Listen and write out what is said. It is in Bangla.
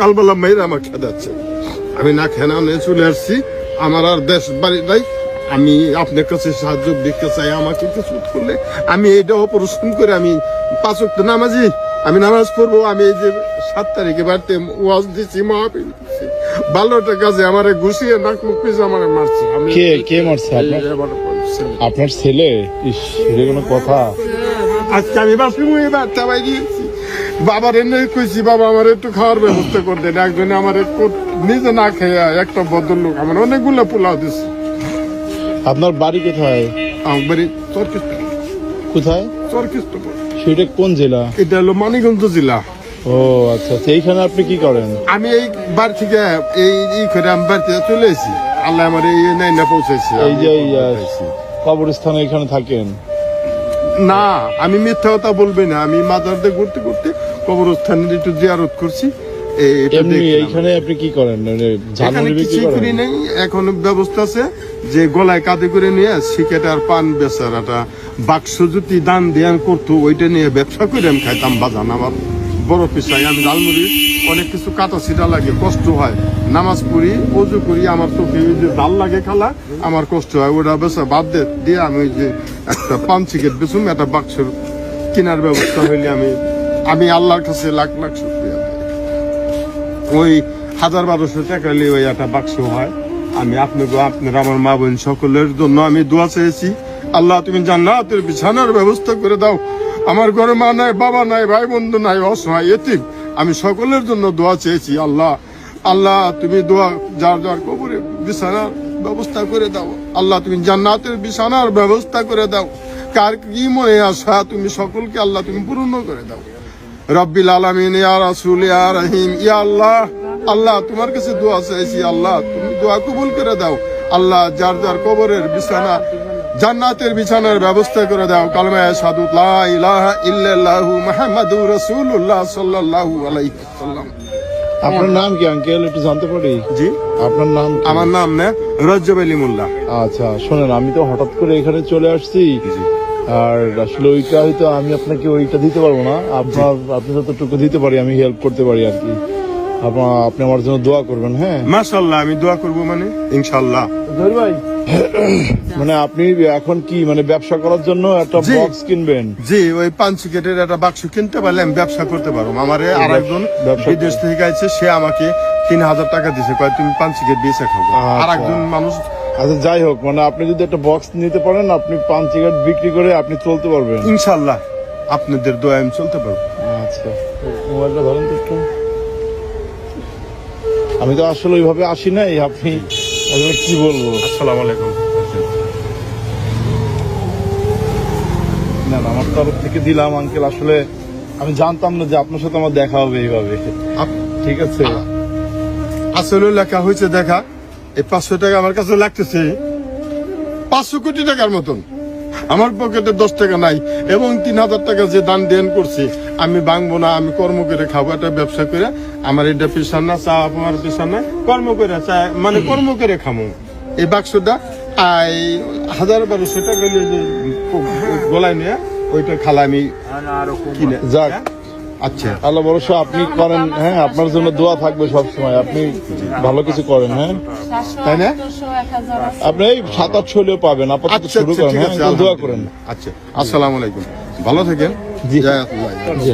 কালবেলা মেয়েরা আমার খেদাচ্ছে আমি না খেনা নিয়ে চলে আসছি। আমার আর দেশ বাড়ি নাই। আমি আপনার কাছে সাহায্য দেখতে চাই আমাকে কিছু করলে। আমি এটা অপারেশন করে আমি পাঁচ ওয়াক্ত নামাজি আমি নামাজ পড়ব। আমি এই যে সাত তারিখে বাড়িতে ওয়াজ দিচ্ছি মহাপিল বারোটা কাজে আমার ঘুষিয়ে নাক মুখ পিছিয়ে আমার মারছি। আমি কে কে মারছে? আপনার ছেলে। ইস এটা কোনো কথা? আজকে আমি বাসি মুয়ে বাচ্চা বাই দিয়েছি বাবার এনে কইছি বাবা আমার একটু খাওয়ার ব্যবস্থা করে দেন। একজনে আমার নিজে না খেয়ে একটা ভদ্রলোক আমার অনেকগুলো পোলাও দিচ্ছে আপনার বাড়ি কোথায়? আমার বাড়ি চরকিস্ত কোথায়? চরকিস্ত সেটা কোন জেলা? এটা হলো মানিকগঞ্জ জেলা। ও আচ্ছা আচ্ছা এইখানে আপনি কি করেন? আমি এই বাড়ি থেকে এই ই করে আমি বাড়ি থেকে চলে এসেছি। আল্লাহ আমার এই নাই না পৌঁছাইছি এই যে এই, কবরস্থানে এখানে থাকেন? না আমি মিথ্যা কথা বলবি না। আমি মাজার দিয়ে ঘুরতে ঘুরতে কবরস্থানের একটু জিয়ারত করছি। এইখানে আপনি কি করেন? মানে এখানে কিছুই করি করেন নাই। এখন ব্যবস্থা আছে যে গলায় কাঁধে করে নিয়ে সিকেট আর পান বেচার একটা বাক্স যদি দান দেয়ান করতো ওইটা নিয়ে ব্যবসা করে আমি খাইতাম বাজান আমার বড় পেশায় আমি ডালমুড়ি অনেক কিছু কাটা ছিটা লাগে কষ্ট হয়। নামাজ পড়ি অজু করি আমার চোখে ওই যে ডাল লাগে খালা আমার কষ্ট হয়। ওটা বেচা বাদ দিয়ে আমি ওই যে একটা পান সিকেট বেচুম একটা বাক্সের কেনার ব্যবস্থা হইলে আমি আমি আল্লাহর কাছে লাখ লাখ শুক্রিয়া। ওই হাজার বারোশো টাকা নিয়ে ওই একটা বাক্স হয়। আমি আপনাকে, আপনার আমার মা বোন সকলের জন্য আমি দোয়া চেয়েছি। আল্লাহ, তুমি জান্নাতের বিছানার ব্যবস্থা করে দাও। আমার ঘরে মা নাই, বাবা নাই, ভাই বন্ধু নাই, অসহায়, এতিম। আমি সকলের জন্য দোয়া চেয়েছি, আল্লাহ। আল্লাহ, তুমি দোয়া, যার যার কবরে বিছানার ব্যবস্থা করে দাও। আল্লাহ, তুমি জান্নাতের বিছানার ব্যবস্থা করে দাও। কার কি মনে আসা তুমি সকলকে আল্লাহ, তুমি পূর্ণ করে দাও। রব্বিল আলামিন ইয়া রাসূল ইয়া রহিম ইয়া আল্লাহ আল্লাহ তোমার কাছে দোয়া চাইছি আল্লাহ তুমি দোয়া কবুল করে দাও। আল্লাহ যার যার কবরের বিছানা জান্নাতের বিছানার ব্যবস্থা করে দাও। কালমা সাদু লা ইলাহা ইল্লাল্লাহু মুহাম্মাদুর রাসূলুল্লাহ সাল্লাল্লাহু আলাইহি ওয়াসাল্লাম। আপনার নাম কি আঙ্কেল? একটু জানতে পারি? জি। আপনার নাম আমার নাম না রজ্জব আলী মোল্লা। আচ্ছা শোনেন আমি তো হঠাৎ করে এখানে চলে আসছি। আর আসলে ওইটা হয়তো আমি আপনাকে ওইটা দিতে পারব না। আপনার আপনি যতটুকু দিতে পারি আমি হেল্প করতে পারি আর কি। আপনার আপনি আমার জন্য দোয়া করবেন হ্যাঁ? মাশাআল্লাহ আমি দোয়া করব মানে? ইনশাআল্লাহ। জহির ভাই। মানে আপনি এখন কি মানে ব্যবসা করার জন্য একটা জি। বক্স কিনবেন? জি ওই পাঁচ সিকেটের একটা বাক্স কিনতে পারলে আমি ব্যবসা করতে পারব। আমার আরেকজন ব্যবসা বিদেশ থেকে আছে সে আমাকে তিন হাজার টাকা দিছে। কয় তুমি পাঁচ সিকেট বেঁচে খাব আচ্ছা। আর একজন মানুষ আচ্ছা যাই হোক মানে আপনি যদি একটা বক্স নিতে পারেন আপনি পান সিগারেট বিক্রি করে আপনি চলতে পারবেন। ইনশাল্লাহ আপনাদের দোয়া আমি চলতে পারব। আচ্ছা মোবাইলটা ধরেন তো একটু। আমি তো আসলে ওইভাবে আসি নাই আপনি আসলে কি বলব? আসসালামু আলাইকুম। না না, আমার তরফ থেকে দিলাম আঙ্কেল আসলে আমি জানতাম না যে আপনার সাথে আমার দেখা হবে এইভাবে। আপ- ঠিক আছে। আসলে লেখা হয়েছে দেখা। এই পাঁচশো টাকা আমার কাছে লাগতেছে। পাঁচশো কোটি টাকার মতন। আমার পকেটে দশ টাকা নাই এবং তিন হাজার টাকা যে দান দেন করছে আমি ভাঙবো না আমি কর্ম করে খাব। একটা ব্যবসা করে আমার এটা পেশার না চা আমার পেশার না কর্ম করে চা মানে কর্ম করে খামো। এই বাক্সটা আই হাজার বারোশো টাকা গলায় নিয়ে ওইটা খালা আমি কিনে যাক। আচ্ছা। আল্লাহ ভরসা আপনি করেন হ্যাঁ আপনার জন্য দোয়া থাকবে সব সময় আপনি ভালো কিছু করেন হ্যাঁ। তাই না? আপনি এই সাত আটশো হলেও পাবেন। আপাতত আচ্ছা শুরু আচ্ছা করেন হ্যাঁ দোয়া করেন। আচ্ছা আসসালামু আলাইকুম। ভালো থাকেন। জি। জি।